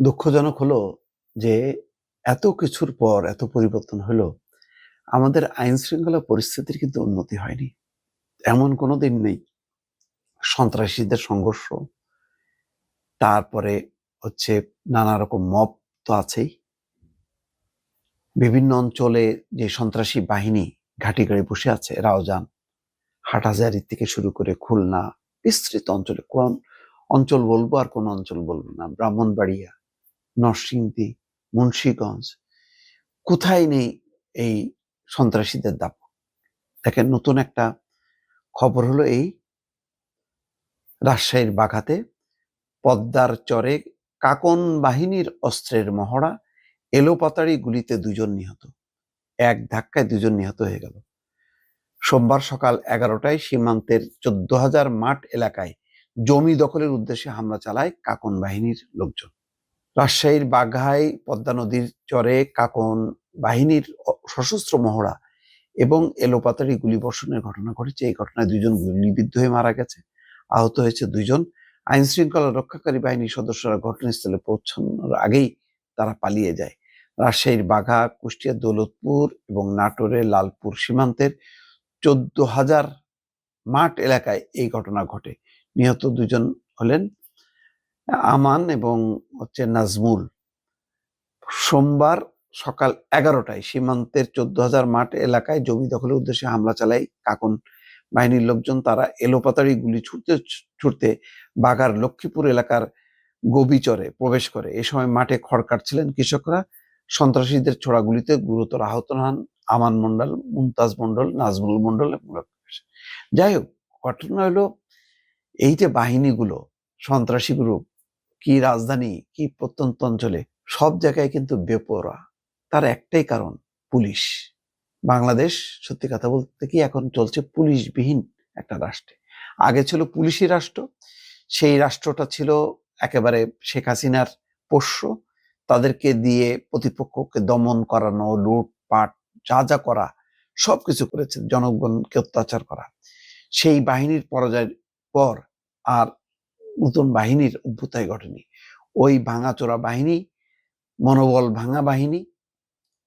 দুঃখজনক হলো যে এত কিছুর পর এত পরিবর্তন হলো, আমাদের আইন শৃঙ্খলা পরিস্থিতির কিন্তু উন্নতি হয়নি। এমন কোনো দিন নেই। সন্ত্রাসীদের সংঘর্ষ, তারপরে হচ্ছে নানা রকম মব তো আছেই। বিভিন্ন অঞ্চলে যে সন্ত্রাসী বাহিনী ঘাটি গাড়ি বসে আছে রাওজান হাটহাজারি থেকে শুরু করে খুলনা, বিস্তৃত অঞ্চলে, কোন অঞ্চল বলব আর কোন অঞ্চল বলব না, ব্রাহ্মণবাড়িয়া নরসিংদী, মুন্সীগঞ্জ, কোথায় নেই এই সন্ত্রাসীদের দাপ দেখেন, নতুন একটা খবর হলো এই রাজশাহীর বাঘাতে পদ্মার চরে কাকন বাহিনীর অস্ত্রের মহড়া এলোপাতাড়ি গুলিতে দুজন নিহত। এক ধাক্কায় দুজন নিহত হয়ে গেল। সোমবার সকাল এগারোটায় সীমান্তের চোদ্দ হাজার মাঠ এলাকায় জমি দখলের উদ্দেশ্যে হামলা চালায় কাকন বাহিনীর লোকজন। রাজশাহীর বাঘাই পদ্মা নদীর চরে কাকন বাহিনীর সশস্ত্র মহড়া এবং এলোপাতাড়ি গুলিবর্ষণের ঘটনা ঘটেছে। এই ঘটনায় দুজন গুলিবিদ্ধ হয়ে মারা গেছে। আহত হয়েছে দুজন। আইন শৃঙ্খলা রক্ষাকারী বাহিনীর সদস্যরা ঘটনাস্থলে পৌঁছানোর আগেই তারা পালিয়ে যায়। রাজশাহীর বাঘা, কুষ্টিয়া, দৌলতপুর এবং নাটোরের লালপুর সীমান্তের চোদ্দ হাজার মাঠ এলাকায় এই ঘটনা ঘটে। নিহত দুজন হলেন আমান এবং হচ্ছে নাজমুল। সোমবার সকাল এগারোটায় সীমান্তের চোদ্দ হাজার মাঠ এলাকায় জমি দখলের উদ্দেশ্যে হামলা চালায় কাকন বাহিনীর লোকজন। তারা এলোপাতাড়ি গুলি ছুটতে ছুটতে বাগার লক্ষ্মীপুর এলাকার গবিচরে প্রবেশ করে। এ সময় মাঠে খড় কাটছিলেন কৃষকরা। সন্ত্রাসীদের ছোড়া গুলিতে গুরুতর আহত হন আমান মন্ডল মুমতাজ মন্ডল নাজমুল মন্ডল এবং। যাই হোক, ঘটনা হলো এই যে বাহিনীগুলো, সন্ত্রাসী গ্রুপ কি রাজধানী, কি প্রত্যন্ত অঞ্চলে, সব জায়গায় কিন্তু বেপরোয়া। তার একটাই কারণ, পুলিশ। বাংলাদেশ, সত্যি কথা বলতে কি এখন চলছে পুলিশবিহীন একটা রাষ্ট্রে। আগে ছিল পুলিশি রাষ্ট্র, সেই রাষ্ট্রটা ছিল একেবারে শেখ হাসিনার পোষ্য। তাদেরকে দিয়ে প্রতিপক্ষকে দমন করানো, লুটপাট, যা যা করা সব কিছু করেছে, জনগণকে অত্যাচার করা। সেই বাহিনীর পরাজয়ের পর আর নতুন বাহিনীর অভ্যুদয় ঘটেনি। ওই ভাঙাচোরা বাহিনী, মনোবল ভাঙা বাহিনী,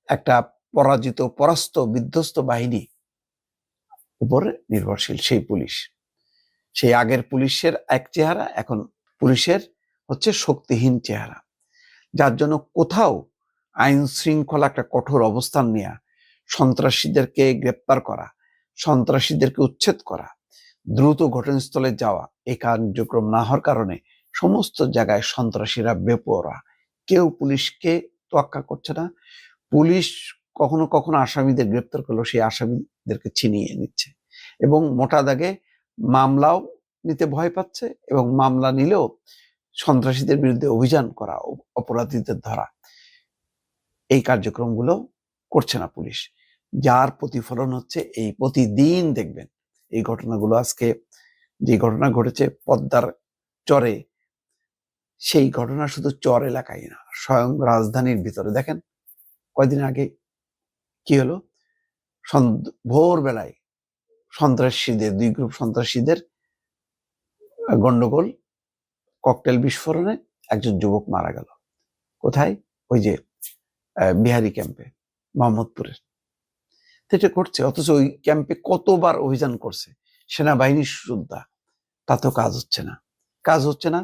একটা পরাজিত, পরাস্ত, বিধ্বস্ত বাহিনী উপরে নির্ভরশীল, সেই পুলিশ। সেই আগের পুলিশের এক চেহারা, এখন পুলিশের হচ্ছে শক্তিহীন চেহারা। যার জন্য কোথাও আইন শৃঙ্খলা একটা কঠোর অবস্থান নেয়া, সন্ত্রাসীদেরকে গ্রেপ্তার করা, সন্ত্রাসীদেরকে উচ্ছেদ করা দ্রুত ঘটনাস্থলে যাওয়া এই কার্যক্রম না হওয়ার কারণে সমস্ত জায়গায় সন্ত্রাসীরা বেপরা কেউ পুলিশকে তোয়াক্কা করছে না। পুলিশ কখনো কখনো আসামিদের গ্রেপ্তার করল সেই আসামিদেরকে ছিনিয়ে নিচ্ছে এবং মোটা দাগে মামলাও নিতে ভয় পাচ্ছে এবং মামলা নিলেও সন্ত্রাসীদের বিরুদ্ধে অভিযান করা অপরাধীদের ধরা। এই কার্যক্রমগুলো করছে না পুলিশ। যার প্রতিফলন হচ্ছে এই প্রতিদিন দেখবেন। এই ঘটনাগুলো আজকে যে ঘটনা ঘটেছে পদ্মার চরে, সেই ঘটনা শুধু চর এলাকায় না, স্বয়ং রাজধানীর ভিতরে। দেখেন, কয়দিন আগে কি হলো? ভোরবেলায় সন্ত্রাসীদের, দুই গ্রুপ সন্ত্রাসীদের গন্ডগোল, ককটেল বিস্ফোরণে একজন যুবক মারা গেল। কোথায়? ওই যে বিহারি ক্যাম্পে, মোহাম্মদপুরের। তো এটা করছে অথচ ওই ক্যাম্পে কতবার অভিযান করছে। সেনাবাহিনীর যোদ্ধা, তাতেও কাজ হচ্ছে না। কাজ হচ্ছে না,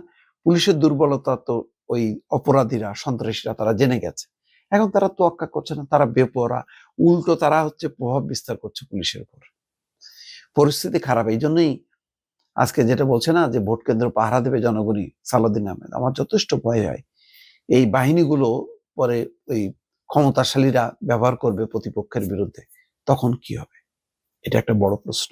পুলিশের দুর্বলতা তো ওই অপরাধীরা, সন্ত্রাসীরা তারা জেনে গেছে। এখন তারা তোয়াক্কা করছে না, তারা বেপরা উল্টো তারা হচ্ছে প্রভাব বিস্তার করছে পুলিশের উপর। পরিস্থিতি খারাপ এই জন্যই আজকে যেটা বলছে না, যে ভোট কেন্দ্র পাহারা দেবে জনগণই, সালাউদ্দিন আহমেদ, আমার যথেষ্ট ভয় হয়। এই বাহিনীগুলো পরে ওই ক্ষমতাশালীরা ব্যবহার করবে প্রতিপক্ষের বিরুদ্ধে। তখন কি হবে? এটা একটা বড় প্রশ্ন।